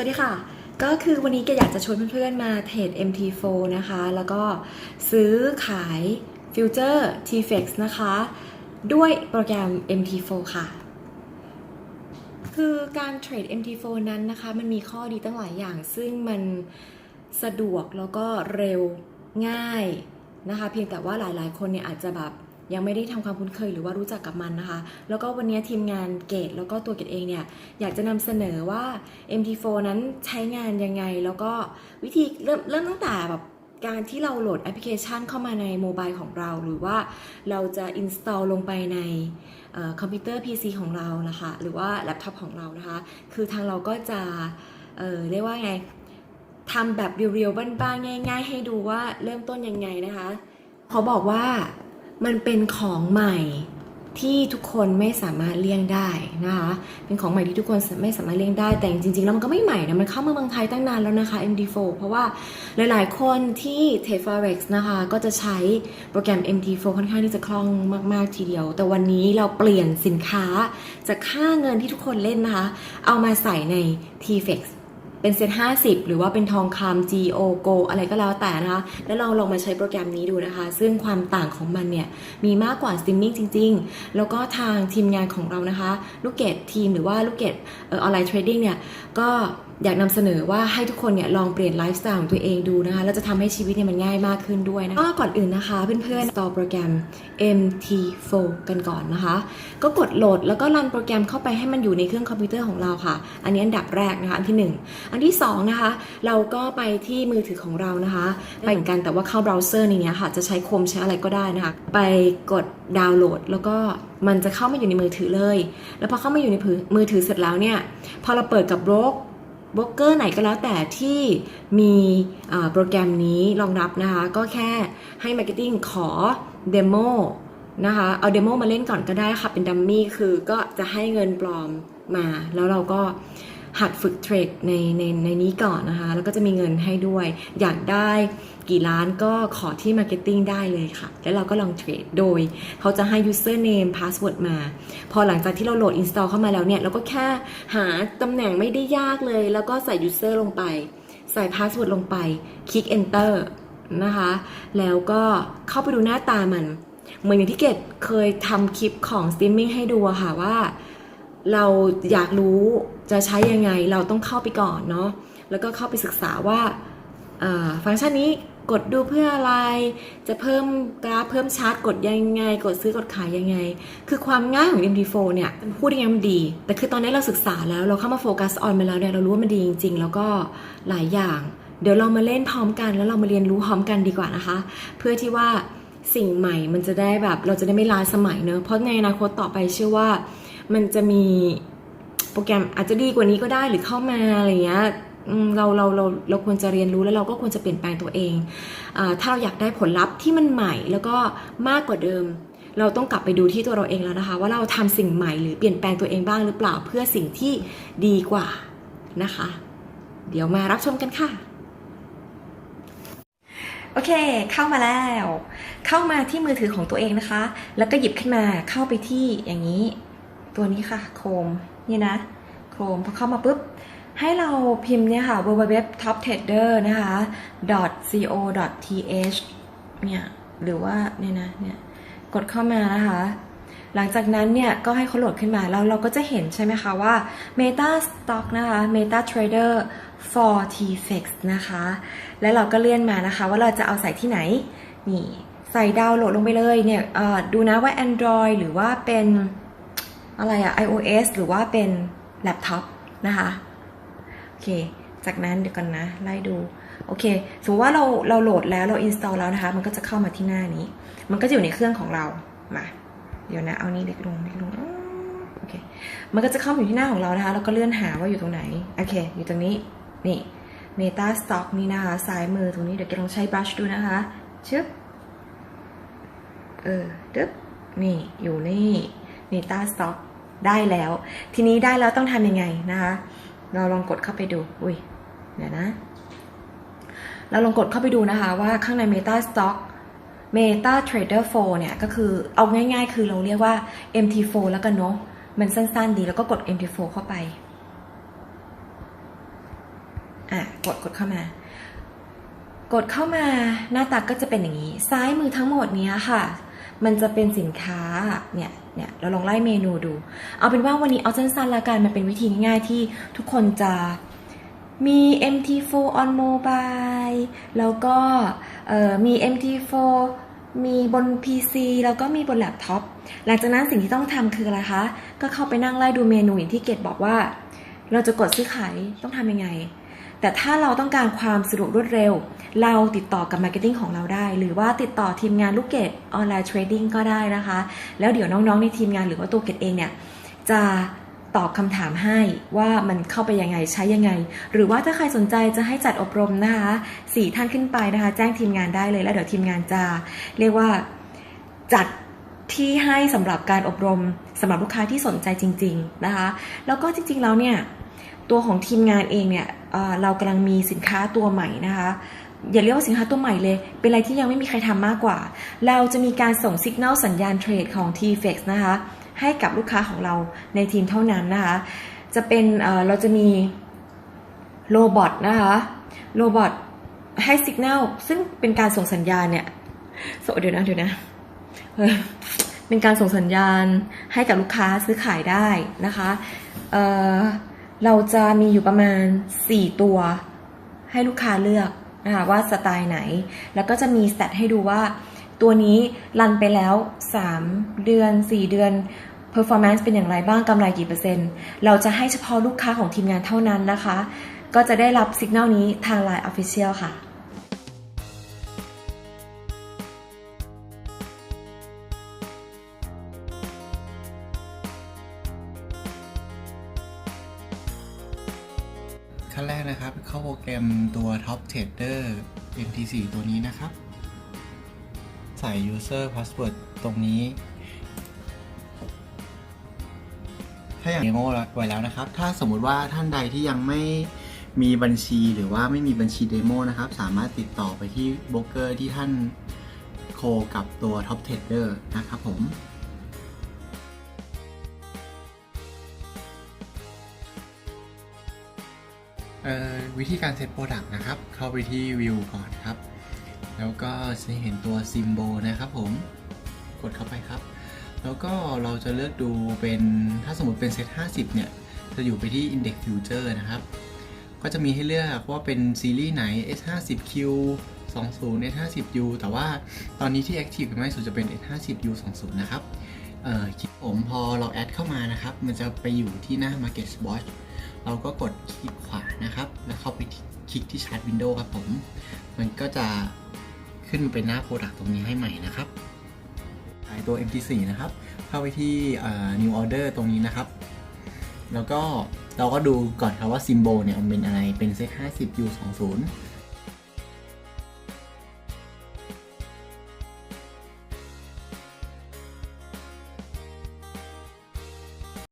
สวัสดีค่ะ ก็คือวันนี้แกอยากจะชวนเพื่อนๆมาเทรด MT4 นะคะ แล้วก็ซื้อขายฟิวเจอร์ TFX นะคะ ด้วยโปรแกรม MT4 ค่ะ คือการเทรด MT4 นั้นนะคะ มันมีข้อดีตั้งหลายอย่าง ซึ่งมันสะดวกแล้วก็เร็วง่ายนะคะ เพียงแต่ว่าหลายๆ คนเนี่ยอาจจะแบบ ยังไม่ได้ทำความคุ้นเคยหรือว่ารู้จักกับมันนะคะ แล้วก็วันนี้ทีมงานเกตแล้วก็ตัวเกตเองเนี่ยอยากจะนำเสนอว่า MT4 นั้นใช้งานยังไง แล้วก็วิธีเริ่มเริ่มตั้งแต่แบบการที่เราโหลดแอปพลิเคชันเข้ามาในโมบายของเรา หรือว่าเราจะ install ลงไปในอคอมพิวเตอร์ PC ของเรานะคะหรือว่าแล็ปท็อปของเรานะคะ คือทางเราก็จะเเรียกว่าไงทำแบบเรียวๆบ้านๆง่าย ๆ ให้ดูว่าเริ่มต้นยังไงนะคะเขาบอกว่า มันเป็นของใหม่ที่ทุกคนไม่สามารถเลี่ยงได้นะคะ เป็นของใหม่ที่ทุกคนไม่สามารถเลี่ยงได้ แต่จริงๆ แล้วมันก็ไม่ใหม่นะ มันเข้ามาเมืองไทยตั้งนานแล้วนะคะ MD4 เพราะว่าหลายๆ คนที่เท Forex นะคะ ก็จะใช้โปรแกรม MD4 ค่อนข้างที่จะคล่องมากๆ ทีเดียว แต่วันนี้เราเปลี่ยนสินค้าจากค่าเงินที่ทุกคนเล่นนะคะ เอามาใส่ใน TFX เป็นเซ็ต50 หรือว่าเป็นทองคำ GO Go อะไรก็แล้วแต่นะคะ แล้วเราลองมาใช้โปรแกรมนี้ดูนะคะ ซึ่งความต่างของมันเนี่ย มีมากกว่าสติมมิ่งจริง ๆ แล้วก็ทางทีมงานของเรานะคะ ลูกเกดทีมหรือว่าลูกเกดออนไลน์เทรดดิ้งเนี่ย ก็ อยากนำเสนอว่าให้ทุกคนเนี่ยลองเปลี่ยนไลฟ์สไตล์ของตัวเองดูนะคะแล้วจะทำให้ชีวิตเนี่ยมันง่ายมากขึ้นด้วยนะก็ก่อนอื่นนะคะ เพื่อนๆ install โปรแกรม MT4 กันก่อนนะคะ ก็กดโหลดแล้วก็รันโปรแกรมเข้าไปให้มันอยู่ในเครื่องคอมพิวเตอร์ของเราค่ะ อันนี้อันดับแรกนะคะอันที่หนึ่งอันที่สองนะคะเราก็ไปที่มือถือของเรานะคะไปเหมือนกันแต่ว่าเข้าเบราว์เซอร์ในนี้ค่ะจะใช้โคมใช้อะไรก็ได้นะคะไปกดดาวน์โหลดแล้วก็มันจะเข้ามาอยู่ในมือถือเลย แล้วพอเข้ามาอยู่ในมือถือเสร็จแล้วเนี่ยพอเราเปิดกับโบรก บ็อกเกอร์ไหนก็แล้วแต่ที่มีโปรแกรมนี้รองรับนะคะ ก็แค่ให้ Marketing ขอเดโมนะคะ เอาเดโมมาเล่นก่อนก็ได้ค่ะ เป็นดัมมี่คือก็จะให้เงินปลอมมา แล้วเราก็ หัดฝึกเทรดในในในนี้ก่อนนะคะ แล้วก็จะมีเงินให้ด้วย อยากได้กี่ล้านก็ขอที่ Marketing ได้เลยค่ะ แล้วเราก็ลองเทรดโดย เขาจะให้ username password มา พอหลังจากที่เราโหลด install เข้ามาแล้วเนี่ย เราก็แค่หาตำแหน่งไม่ได้ยากเลย แล้วก็ใส่ user ลงไป ใส่ password ลงไป คลิก enter นะคะ แล้วก็เข้าไปดูหน้าตามัน เหมือนอย่างที่เกดเคยทำคลิปของ streaming ให้ดูอะค่ะว่า เราอยากรู้ จะใช้ยังไงเราต้องเข้าไปก่อนเนาะแล้วก็เข้าไปศึกษาว่าฟังก์ชันนี้กดดูเพื่ออะไร จะเพิ่มกราฟเพิ่มชาร์ตกดยังไง กดซื้อกดขายยังไง คือความง่ายของ MT4 เนี่ยพูดยังไงมันดี แต่คือตอนนี้เราศึกษาแล้วเราเข้ามาโฟกัสออนมาแล้วเนี่ยเรารู้ว่ามันดีจริง ๆ แล้วก็หลายอย่าง เดี๋ยวเรามาเล่นพร้อมกันแล้วเรามาเรียนรู้พร้อมกันดีกว่านะคะ เพื่อที่ว่าสิ่งใหม่มันจะได้แบบเราจะได้ไม่ล้าสมัยเนอะเพราะในอนาคตต่อไปเชื่อว่ามันจะมี โปรแกรมอาจจะดีกว่านี้ก็ได้หรือเข้ามาอะไรเงี้ยเราเราเราเราควรจะเรียนรู้แล้วเราก็ควรจะเปลี่ยนแปลงตัวเองอถ้าเราอยากได้ผลลัพธ์ที่มันใหม่แล้วก็มากกว่าเดิม เราต้องกลับไปดูที่ตัวเราเองแล้วนะคะ ว่าเราทำสิ่งใหม่หรือเปลี่ยนแปลงตัวเองบ้างหรือเปล่าเพื่อสิ่งที่ดีกว่านะคะ เดี๋ยวมารับชมกันค่ะโอเค เข้ามาแล้ว เข้ามาที่มือถือของตัวเองนะคะ แล้วก็หยิบขึ้นมาเข้าไปที่อย่างนี้ ตัวนี้ค่ะโคมนี่นะโคมพอเข้ามาปุ๊บ ให้เราพิมพ์เนี่ยค่ะ www top trader นะคะ co th เนี่ยหรือว่าเนี่ยนะเนี่ยกดเข้ามานะคะ หลังจากนั้นเนี่ยก็ให้เขาโหลดขึ้นมาแล้วเราก็จะเห็นใช่ไหมคะว่า Meta Stock นะคะ Meta Trader for TFX นะคะ แล้วเราก็เลื่อนมานะคะ ว่าเราจะเอาใส่ที่ไหน นี่ ใส่ดาวน์โหลดลงไปเลยเนี่ยดูนะว่า Android หรือว่าเป็น อะไรอะ iOS หรือว่าเป็นแล็ปท็อปนะคะ โอเค จากนั้นเดี๋ยวก่อนนะ ไล่ดู โอเค สมมติว่าเราเราโหลดแล้วเรา install แล้วนะคะ มันก็จะเข้ามาที่หน้านี้ มันก็จะอยู่ในเครื่องของเรา มา เดี๋ยวนะ เอานี้เล็กลงเล็กลงโอเค มันก็จะเข้ามาอยู่ที่หน้าของเรานะคะ แล้วก็เลื่อนหาว่าอยู่ตรงไหน โอเค อยู่ตรงนี้ นี่ Meta Stock นี่นะคะซ้ายมือตรงนี้ เดี๋ยวแกลองใช้ brush ดูนะคะ ชึบ เออ ดึ๊บ นี่ อยู่นี่ Meta Stock ได้แล้ว ทีนี้ได้แล้วต้องทำยังไงนะคะ เราลองกดเข้าไปดู อุ้ยเดี๋ยวนะ เราลองกดเข้าไปดูนะคะว่าข้างใน Meta Stock Meta Trader 4 เนี่ย ก็คือเอาง่ายๆ คือเราเรียกว่า MT4 แล้วกันเนาะ มันสั้นๆดีแล้วก็กด MT4 เข้าไป อะ กดกดเข้ามากดเข้ามาหน้าตาก็จะเป็นอย่างนี้ ซ้ายมือทั้งหมดเนี้ยค่ะ มันจะเป็นสินค้าเนี่ยเนี่ยเราลองไล่เมนูดู เอาเป็นว่าวันนี้เอาสั้นๆละกันมันเป็นวิธีง่ายๆที่ทุกคนจะมี MT4 on mobile แล้วก็มี MT4 มีบน PC แล้วก็มีบนแล็ปท็อป หลังจากนั้นสิ่งที่ต้องทำคืออะไรคะ ก็เข้าไปนั่งไล่ดูเมนูอย่างที่เกดบอกว่า เราจะกดซื้อขายต้องทำยังไง แต่ถ้าเราต้องการความสะดวกรวดเร็ว เราติดต่อกับมาร์เก็ตติ้งของเราได้ หรือว่าติดต่อทีมงานลูกเกดออนไลน์เทรดดิ้งก็ได้นะคะ แล้วเดี๋ยวน้องๆในทีมงานหรือว่าตัวเกดเองเนี่ยจะตอบคำถามให้ว่ามันเข้าไปยังไงใช้ยังไง หรือว่าถ้าใครสนใจจะให้จัดอบรมนะคะสี่ท่านขึ้นไปนะคะ แจ้งทีมงานได้เลยแล้วเดี๋ยวทีมงานจะเรียกว่าจัดที่ให้สำหรับการอบรมสำหรับลูกค้าที่สนใจจริง ๆนะคะ แล้วก็จริงๆแล้วเนี่ยตัวของทีมงานเองเนี่ยเเรากำลังมีสินค้าตัวใหม่นะคะ อย่าเรียกว่าสินค้าตัวใหม่เลย เป็นอะไรที่ยังไม่มีใครทำมากกว่า เราจะมีการส่งสัญญาณสัญญาณเทรดของ TFX นะคะ ให้กับลูกค้าของเราในทีมเท่านั้นนะคะ จะเป็นเเราจะมีโรบอทนะคะโรบอทให้สัญญาณซึ่งเป็นการส่งสัญญาณเนี่ยส่งเดี๋ยวนะเดี๋ยวนะเป็นการส่งสัญญาณให้กับลูกค้าซื้อขายได้นะคะเเราจะมีอยู่ประมาณ 4 ตัวให้ลูกค้าเลือก นะคะว่าสไตล์ไหน แล้วก็จะมีสแตทให้ดูว่า ตัวนี้รันไปแล้ว 3 เดือน 4 เดือน performance เป็นอย่างไรบ้างกำไรกี่เปอร์เซ็นต์ เราจะให้เฉพาะลูกค้าของทีมงานเท่านั้นนะคะ ก็จะได้รับสัญญาณนี้ทาง Line Official ค่ะ ขั้นแรกนะครับ เข้าโปรแกรมตัว Top Trader MT4 ตัวนี้นะครับ ใส่ user password ตรงนี้ ถ้าอย่างเดโมไว้แล้วนะครับ ถ้าสมมุติว่าท่านใดที่ยังไม่มีบัญชีหรือว่าไม่มีบัญชีเดโมนะครับ สามารถติดต่อไปที่โบรกเกอร์ที่ท่านโคกับตัว Top Trader นะครับผม วิธีการเซตโปรดักต์นะครับ เข้าไปที่วิวก่อนครับ แล้วก็จะเห็นตัวซิมโบนะครับผม กดเข้าไปครับ แล้วก็เราจะเลือกดูเป็นถ้าสมมติเป็นเซต50 เนี่ย จะอยู่ไปที่ Index Future นะครับ ก็จะมีให้เลือกว่าเป็นซีรีส์ไหน S50Q 20 S50U แต่ว่าตอนนี้ที่ Active มากที่สุดจะเป็น S50U 20 นะครับ เอ่อคลิกผมพอเราแอดเข้ามานะครับ มันจะไปอยู่ที่หน้า Market Watch เราก็กดคลิกขวานะครับ แล้วเข้าไปคลิกที่ชาร์ตวินโดว์ครับผม มันก็จะขึ้นมาเป็นหน้าโปรดักต์ตรงนี้ให้ใหม่นะครับขายตัว MT4 นะครับ เข้าไปที่ New Order ตรงนี้นะครับ แล้วก็เราก็ดูก่อนครับว่า Symbol เนี่ยมันเป็นอะไร เป็น Z50U20